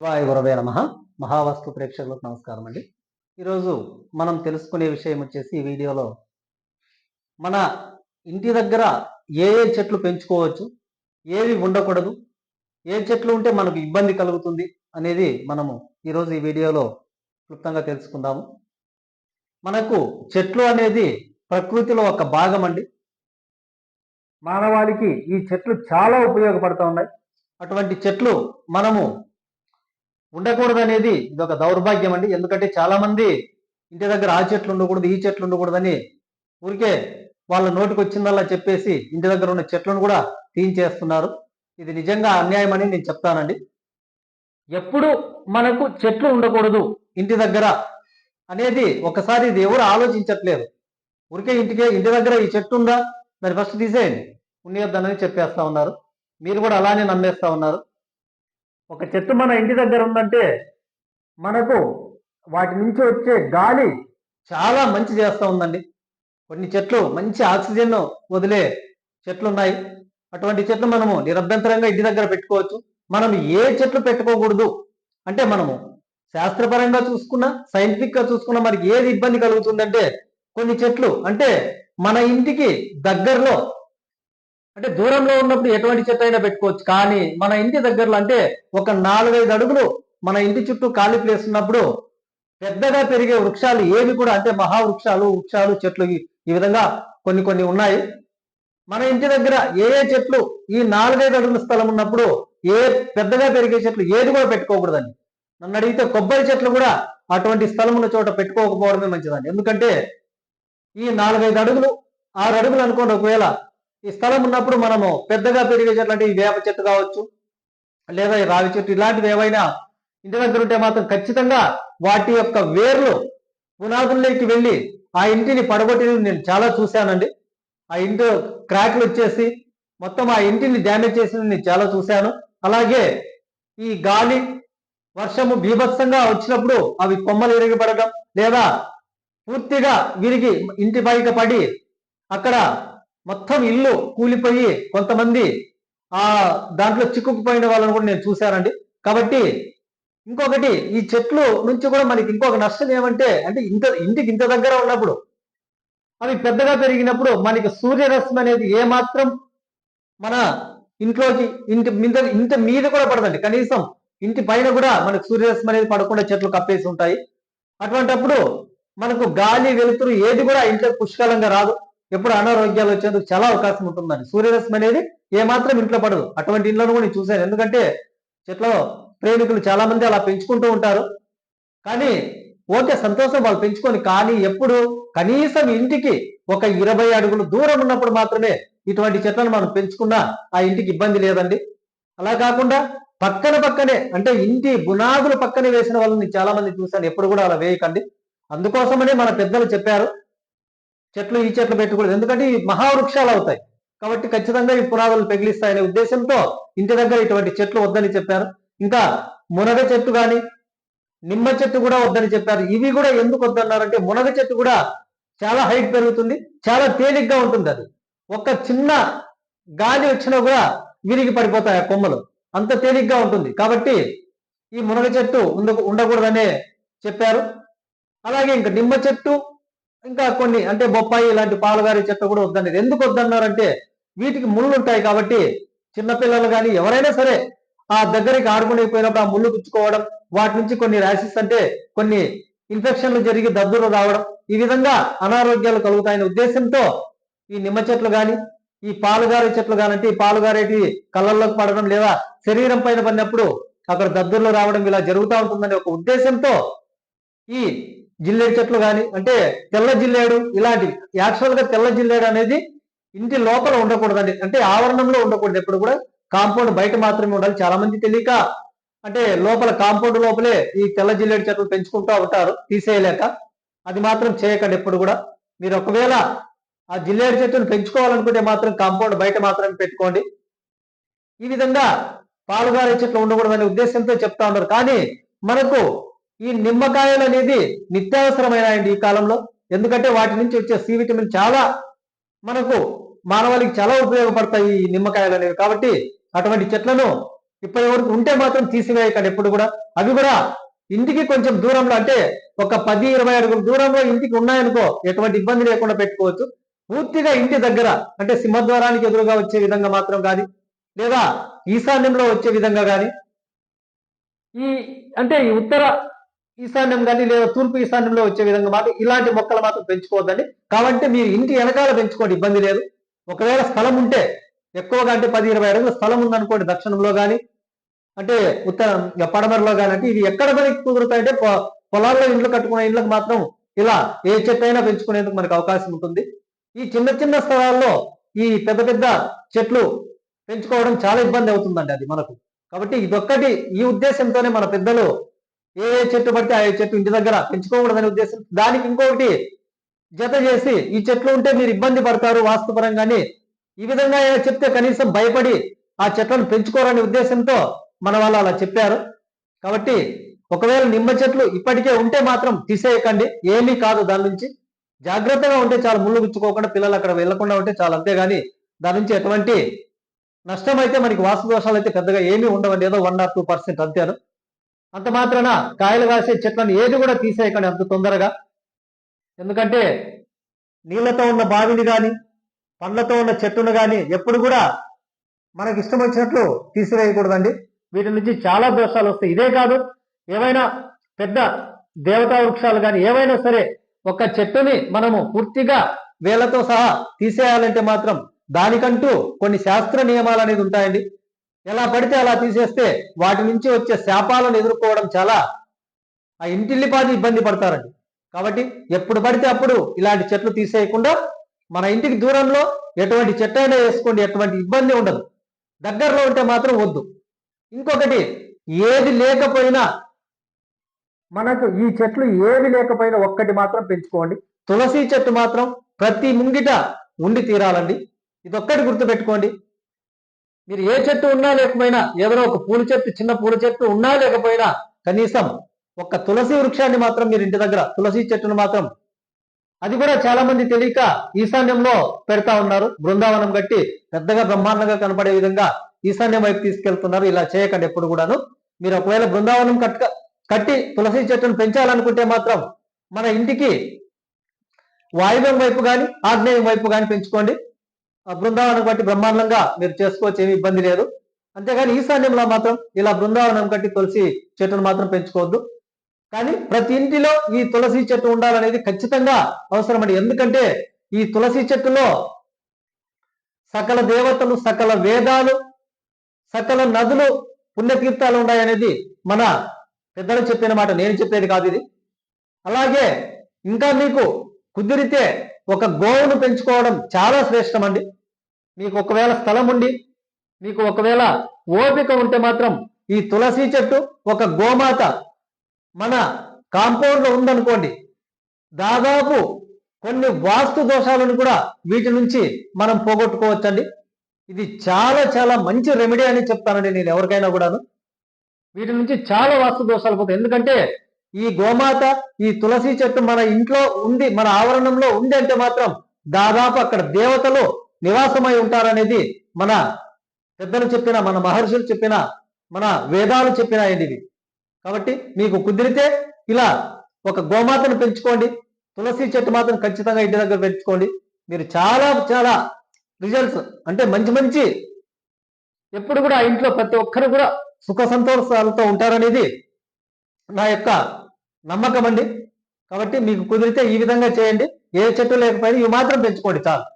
వాయు గురవే నమ. మహావస్తు ప్రేక్షకులకు నమస్కారం అండి. ఈరోజు మనం తెలుసుకునే విషయం వచ్చేసి ఈ వీడియోలో మన ఇంటి దగ్గర ఏ ఏ చెట్లు పెంచుకోవచ్చు ఏవి ఉండకూడదు ఏ చెట్లు ఉంటే మనకు ఇబ్బంది కలుగుతుంది అనేది మనము ఈరోజు ఈ వీడియోలో క్లుప్తంగా తెలుసుకుందాము. మనకు చెట్లు అనేది ప్రకృతిలో ఒక భాగం అండి. మానవాళికి ఈ చెట్లు చాలా ఉపయోగపడుతూ ఉన్నాయి. అటువంటి చెట్లు మనము ఉండకూడదు అనేది ఇది ఒక దౌర్భాగ్యం అండి ఎందుకంటే చాలా మంది ఇంటి దగ్గర ఆ చెట్లు ఉండకూడదు ఈ చెట్లు ఉండకూడదని ఊరికే వాళ్ళ నోటికి వచ్చిందల్లా చెప్పేసి ఇంటి దగ్గర ఉన్న చెట్లను కూడా తీయించేస్తున్నారు ఇది నిజంగా అన్యాయం అని నేను చెప్తానండి. ఎప్పుడు మనకు చెట్లు ఉండకూడదు. ఇంటి దగ్గర అనేది ఒకసారి ఇది ఎవరు ఆలోచించట్లేదు. ఊరికే ఇంటికే ఇంటి దగ్గర ఈ చెట్టు ఉందా? మరి ఫస్ట్ తీసేయండి. ఉన్నయొద్దనని చెప్పేస్తా ఉన్నారు. మీరు కూడా అలానే నమ్మేస్తా ఉన్నారు. ఒక చెట్టు మన ఇంటి దగ్గర ఉందంటే మనకు వాటి నుంచి వచ్చే గాలి చాలా మంచి చేస్తూ ఉందండి. కొన్ని చెట్లు మంచి ఆక్సిజన్ వదిలే చెట్లు ఉన్నాయి అటువంటి చెట్లు మనము నిరభ్యంతరంగా ఇంటి దగ్గర పెట్టుకోవచ్చు. మనం ఏ చెట్లు పెట్టుకోకూడదు. అంటే మనము శాస్త్రపరంగా చూసుకున్నా సైంటిఫిక్గా చూసుకున్నా మనకి ఏది ఇబ్బంది కలుగుతుందంటే కొన్ని చెట్లు అంటే మన ఇంటికి దగ్గరలో అంటే దూరంలో ఉన్నప్పుడు ఎటువంటి చెత్త అయినా పెట్టుకోవచ్చు. కానీ మన ఇంటి దగ్గరలో అంటే ఒక నాలుగైదు అడుగులు మన ఇంటి చుట్టూ ఖాళీ ప్లేస్ ఉన్నప్పుడు పెద్దగా పెరిగే వృక్షాలు ఏవి కూడా అంటే మహావృక్షాలు వృక్షాలు చెట్లు ఈ- ఈ విధంగా కొన్ని కొన్ని ఉన్నాయి. మన ఇంటి దగ్గర ఏ ఏ చెట్లు ఈ నాలుగైదు అడుగుల స్థలం ఉన్నప్పుడు ఏ పెద్దగా పెరిగే చెట్లు ఏది కూడా పెట్టుకోకూడదండి. నన్ను అడిగితే కొబ్బరి చెట్లు కూడా అటువంటి స్థలం ఉన్న చోట పెట్టుకోకపోవడమే మంచిదండి. ఎందుకంటే ఈ నాలుగైదు అడుగులు ఆరు అడుగులు అనుకోండి ఒకవేళ ఈ స్థలం ఉన్నప్పుడు మనము పెద్దగా పెరిగే చెట్లు అంటే ఈ వేప చెట్టు కావచ్చు లేదా ఈ రావి చెట్టు ఇలాంటివి ఏవైనా ఇంటి దగ్గర ఉంటే మాత్రం ఖచ్చితంగా వాటి యొక్క వేర్లు పునాదుల్లోకి వెళ్ళి ఆ ఇంటిని పడగొట్టి నేను చాలా చూశానండి. ఆ ఇంటి క్రాక్లు వచ్చేసి మొత్తం ఆ ఇంటిని డ్యామేజ్ చేసి నేను చాలా చూశాను. అలాగే ఈ గాలి వర్షము బీభత్సంగా వచ్చినప్పుడు అవి కొమ్మలు విరిగిపడటం లేదా పూర్తిగా విరిగి ఇంటి పైకి పడి అక్కడ మొత్తం ఇల్లు కూలిపోయి కొంతమంది ఆ దాంట్లో చిక్కుకుపోయిన వాళ్ళని కూడా నేను చూశానండి. కాబట్టి ఇంకొకటి ఈ చెట్లు నుంచి కూడా మనకి ఇంకొక నష్టం ఏమంటే అంటే ఇంత ఇంటికి ఇంత దగ్గర ఉన్నప్పుడు అవి పెద్దగా పెరిగినప్పుడు మనకి సూర్యరశ్మి అనేది ఏమాత్రం మన ఇంట్లోకి ఇంటి మీద ఇంటి మీద కూడా పడదండి. కనీసం ఇంటి పైన కూడా మనకు సూర్యరశ్మి అనేది పడకుండా చెట్లు కప్పేసి ఉంటాయి. అటువంటప్పుడు మనకు గాలి వెలుతురు ఏది కూడా ఇంట్లో పుష్కలంగా రాదు. ఎప్పుడు అనారోగ్యాలు వచ్చేందుకు చాలా అవకాశం ఉంటుందండి. సూర్యరశ్మి అనేది ఏమాత్రం ఇంట్లో పడదు. అటువంటి ఇంట్లో కూడా నేను చూశాను. ఎందుకంటే చెట్ల ప్రేమికులు చాలా మంది అలా పెంచుకుంటూ ఉంటారు. కానీ ఓకే సంతోషం వాళ్ళు పెంచుకొని కానీ ఎప్పుడు కనీసం ఇంటికి ఒక ఇరవై అడుగులు దూరం ఉన్నప్పుడు మాత్రమే ఇటువంటి చెట్లను మనం పెంచుకున్నా ఆ ఇంటికి ఇబ్బంది లేదండి. అలా కాకుండా పక్కన పక్కనే అంటే ఇంటి బునాదులు పక్కనే వేసిన వాళ్ళని చాలా మంది చూశాను. ఎప్పుడు కూడా అలా వేయకండి. అందుకోసమనే మన పెద్దలు చెప్పారు. చెట్లు ఈ చెట్లు పెట్టకూడదు ఎందుకంటే ఈ మహావృక్షాలు అవుతాయి. కాబట్టి ఖచ్చితంగా ఈ పునాదులు పెగిలిస్తాయనే ఉద్దేశంతో ఇంటి దగ్గర ఇటువంటి చెట్లు వద్దని చెప్పారు. ఇంకా మునగ చెట్టు కానీ నిమ్మ చెట్టు కూడా వద్దని చెప్పారు. ఇవి కూడా ఎందుకు వద్దన్నారంటే మునగ చెట్టు కూడా చాలా హైట్ పెరుగుతుంది. చాలా తేలిగ్గా ఉంటుంది అది. ఒక చిన్న గాలి వచ్చినా కూడా విరిగి పడిపోతాయి ఆ కొమ్మలు. అంత తేలిగ్గా ఉంటుంది. కాబట్టి ఈ మునగ చెట్టు ఉండ ఉండకూడదనే చెప్పారు. అలాగే ఇంకా నిమ్మ చెట్టు ఇంకా కొన్ని అంటే బొప్పాయి ఇలాంటి పాలగారి చెట్లు కూడా వద్దన్నారు ఎందుకు వద్దన్నారంటే వీటికి ముళ్ళు ఉంటాయి కాబట్టి చిన్నపిల్లలు కానీ ఎవరైనా సరే ఆ దగ్గరికి ఆడుకునే పోయినప్పుడు ఆ ముళ్ళు గుచ్చుకోవడం వాటి నుంచి కొన్ని ర్యాషెస్ అంటే కొన్ని ఇన్ఫెక్షన్లు జరిగి దద్దులు రావడం ఈ విధంగా అనారోగ్యాలు కలుగుతాయనే ఉద్దేశంతో ఈ నిమ్మ చెట్లు కానీ ఈ పాలుగారే చెట్లు కానంటే ఈ పాలుగారేటి కళ్ళల్లోకి పడడం లేదా శరీరం పైన పడినప్పుడు అక్కడ దద్దుర్లు రావడం ఇలా జరుగుతూ ఉంటుందనే ఒక ఉద్దేశంతో ఈ జిల్లేడు చెట్లు కానీ అంటే తెల్ల జిల్లేడు ఇలాంటివి. యాక్చువల్గా తెల్ల జిల్లేడు అనేది ఇంటి లోపల ఉండకూడదండి. అంటే ఆవరణంలో ఉండకూడదు. ఎప్పుడు కూడా కాంపౌండ్ బయట మాత్రమే ఉండాలి. చాలా మంది తెలియక అంటే లోపల కాంపౌండ్ లోపలే ఈ తెల్ల జిల్లేడు చెట్లు పెంచుకుంటూ ఉంటారు తీసేయలేక. అది మాత్రం చేయకండి ఎప్పుడు కూడా. మీరు ఒకవేళ ఆ జిల్లేడు చెట్టును పెంచుకోవాలనుకుంటే మాత్రం కాంపౌండ్ బయట మాత్రమే పెట్టుకోండి. ఈ విధంగా పాలుగారే చెట్లు ఉండకూడదనే ఉద్దేశంతో చెప్తా ఉన్నారు. కానీ మనకు ఈ నిమ్మకాయలు అనేది నిత్యావసరమైన ఈ కాలంలో. ఎందుకంటే వాటి నుంచి వచ్చే సి విటమిన్ చాలా మనకు మానవాళికి చాలా ఉపయోగపడతాయి ఈ నిమ్మకాయలు అనేవి. కాబట్టి అటువంటి చెట్లను ఇప్పటి వరకు ఉంటే మాత్రం తీసివేయకండి ఎప్పుడు కూడా. అవి కూడా ఇంటికి కొంచెం దూరంలో అంటే ఒక పది ఇరవై అడుగుల దూరంలో ఇంటికి ఉన్నాయనుకో ఎటువంటి ఇబ్బంది లేకుండా పెట్టుకోవచ్చు. పూర్తిగా ఇంటి దగ్గర అంటే సింహద్వారానికి ఎదురుగా వచ్చే విధంగా మాత్రం కానీ లేదా ఈశాన్యంలో వచ్చే విధంగా కానీ ఈ అంటే ఈ ఉత్తర ఈశాన్యం కానీ లేదా తూర్పు ఈశాన్యంలో వచ్చే విధంగా మాత్రం ఇలాంటి మొక్కలు మాత్రం పెంచుకోవద్దండి. కాబట్టి మీరు ఇంటి వెనకాల పెంచుకోండి ఇబ్బంది లేదు. ఒకవేళ స్థలం ఉంటే ఎక్కువగా అంటే పది ఇరవై అడుగుల స్థలం ఉందనుకోండి దక్షిణంలో కానీ అంటే ఉత్తర పడమరలో కానీ అంటే ఇది ఎక్కడ మనకి కుదురుతాయంటే పొ- పొలాల్లో ఇండ్లు కట్టుకునే ఇండ్లకు మాత్రం ఇలా ఏ చెట్టు అయినా పెంచుకునేందుకు మనకు అవకాశం ఉంటుంది. ఈ చిన్న చిన్న స్థలాల్లో ఈ పెద్ద పెద్ద చెట్లు పెంచుకోవడం చాలా ఇబ్బంది అవుతుందండి అది మనకు. కాబట్టి ఇదొక్కటి ఈ ఉద్దేశంతోనే మన పెద్దలు ఏ ఏ చెట్టు పడితే ఆ ఏ చెట్టు ఇంటి దగ్గర పెంచుకోకూడదనే ఉద్దేశం. దానికి ఇంకొకటి జత చేసి ఈ చెట్లు ఉంటే మీరు ఇబ్బంది పడతారు వాస్తుపరంగానే. ఈ విధంగా చెప్తే కనీసం భయపడి ఆ చెట్లను పెంచుకోరనే ఉద్దేశంతో మన వాళ్ళు అలా చెప్పారు. కాబట్టి ఒకవేళ నిమ్మ చెట్లు ఇప్పటికే ఉంటే మాత్రం తీసేయకండి. ఏమీ కాదు దాని నుంచి. జాగ్రత్తగా ఉంటే చాలా ముళ్ళు గుచ్చుకోకుండా పిల్లలు అక్కడ వెళ్ళకుండా ఉంటే చాలా అంతేగాని దాని నుంచి ఎటువంటి నష్టం అయితే మనకి వాస్తు దోషాలు అయితే పెద్దగా ఏమీ ఉండవండి. ఏదో వన్ ఆర్ టూ పర్సెంట్ అంతేను అంత మాత్రాన కాయలు కాసే చెట్లను ఏది కూడా తీసేయకండి అంత తొందరగా. ఎందుకంటే నీళ్ళతో ఉన్న బావిని కానీ పండ్లతో ఉన్న చెట్టును కానీ ఎప్పుడు కూడా మనకి ఇష్టం వచ్చినట్లు తీసివేయకూడదండి. వీటి నుంచి చాలా దోషాలు వస్తాయి. ఇదే కాదు ఏవైనా పెద్ద దేవతా వృక్షాలు కానీ ఏవైనా సరే ఒక చెట్టుని మనము పూర్తిగా వేలతో సహా తీసేయాలంటే మాత్రం దానికంటూ కొన్ని శాస్త్ర నియమాలు అనేది ఉంటాయండి. ఎలా పడితే అలా తీసేస్తే వాటి నుంచి వచ్చే శాపాలను ఎదుర్కోవడం చాలా ఆ ఇంటిల్లిపాది ఇబ్బంది పడతారండి. కాబట్టి ఎప్పుడు పడితే అప్పుడు ఇలాంటి చెట్లు తీసేయకుండా మన ఇంటికి దూరంలో ఎటువంటి చెట్టు అయినా వేసుకోండి ఎటువంటి ఇబ్బంది ఉండదు. దగ్గరలో ఉంటే మాత్రం వద్దు. ఇంకొకటి ఏది లేకపోయినా మనకు ఈ చెట్లు ఏవి లేకపోయినా ఒక్కటి మాత్రం పెంచుకోండి. తులసి చెట్టు మాత్రం ప్రతి ముంగిట ఉండి తీరాలండి. ఇదొక్కటి గుర్తుపెట్టుకోండి. మీరు ఏ చెట్టు ఉన్నా లేకపోయినా ఏదైనా ఒక పూల చెట్టు చిన్న పూల చెట్టు ఉన్నా లేకపోయినా కనీసం ఒక తులసి వృక్షాన్ని మాత్రం మీరు ఇంటి దగ్గర తులసి చెట్టును మాత్రం అది కూడా చాలా మంది తెలియక ఈశాన్యంలో పెడతా ఉన్నారు. బృందావనం కట్టి పెద్దగా బ్రహ్మాండంగా కనపడే విధంగా ఈశాన్యం వైపు తీసుకెళ్తున్నారు. ఇలా చేయకండి ఎప్పుడు కూడాను. మీరు ఒకవేళ బృందావనం కట్ట కట్టి తులసి చెట్టును పెంచాలనుకుంటే మాత్రం మన ఇంటికి వాయువ్యం వైపు కానీ ఆగ్నేయం వైపు కానీ పెంచుకోండి. బృందావనం కట్టి బ్రహ్మాండంగా మీరు చేసుకోవచ్చు ఏమి ఇబ్బంది లేదు. అంతేగాని ఈశాన్యంలో మాత్రం ఇలా బృందావనం కట్టి తులసి చెట్టును మాత్రం పెంచుకోవద్దు. కానీ ప్రతి ఇంటిలో ఈ తులసి చెట్టు ఉండాలనేది ఖచ్చితంగా అవసరం అండి. ఎందుకంటే ఈ తులసి చెట్టులో సకల దేవతలు సకల వేదాలు సకల నదులు పుణ్యతీర్థాలు ఉన్నాయనేది మన పెద్దలు చెప్పిన మాట. నేను చెప్పేది కాదు ఇది. అలాగే ఇంకా మీకు కుదిరితే ఒక గోవును పెంచుకోవడం చాలా శ్రేష్టం అండి. మీకు ఒకవేళ స్థలం ఉండి మీకు ఒకవేళ ఓపిక ఉంటే మాత్రం ఈ తులసి చెట్టు ఒక గోమాత మన కాంపౌండ్లో ఉందనుకోండి దాదాపు కొన్ని వాస్తు దోషాలను కూడా వీటి నుంచి మనం పోగొట్టుకోవచ్చండి. ఇది చాలా చాలా మంచి రెమెడీ అని చెప్తానండి నేను ఎవరికైనా కూడాను. వీటి నుంచి చాలా వాస్తు దోషాలు పోతాయి. ఎందుకంటే ఈ గోమాత ఈ తులసి చెట్టు మన ఇంట్లో ఉంది మన ఆవరణంలో ఉంది అంటే మాత్రం దాదాపు అక్కడ దేవతలు నివాసమై ఉంటారనేది మన పెద్దలు చెప్పిన మన మహర్షులు చెప్పిన మన వేదాలు చెప్పిన ఇది కాబట్టి మీకు కుదిరితే ఇలా ఒక గోమాతను పెంచుకోండి. తులసి చెట్టు మాత్రం ఖచ్చితంగా ఇంటి దగ్గర పెంచుకోండి. మీరు చాలా చాలా రిజల్ట్స్ అంటే మంచి మంచి ఎప్పుడు కూడా ఇంట్లో ప్రతి ఒక్కరు కూడా సుఖ సంతోషాలతో ఉంటారనేది నా యొక్క నమ్మకం అండి. కాబట్టి మీకు కుదిరితే ఈ విధంగా చేయండి. ఏ చెట్టు లేకపోయినా ఇవి మాత్రం పెంచుకోండి చాలు.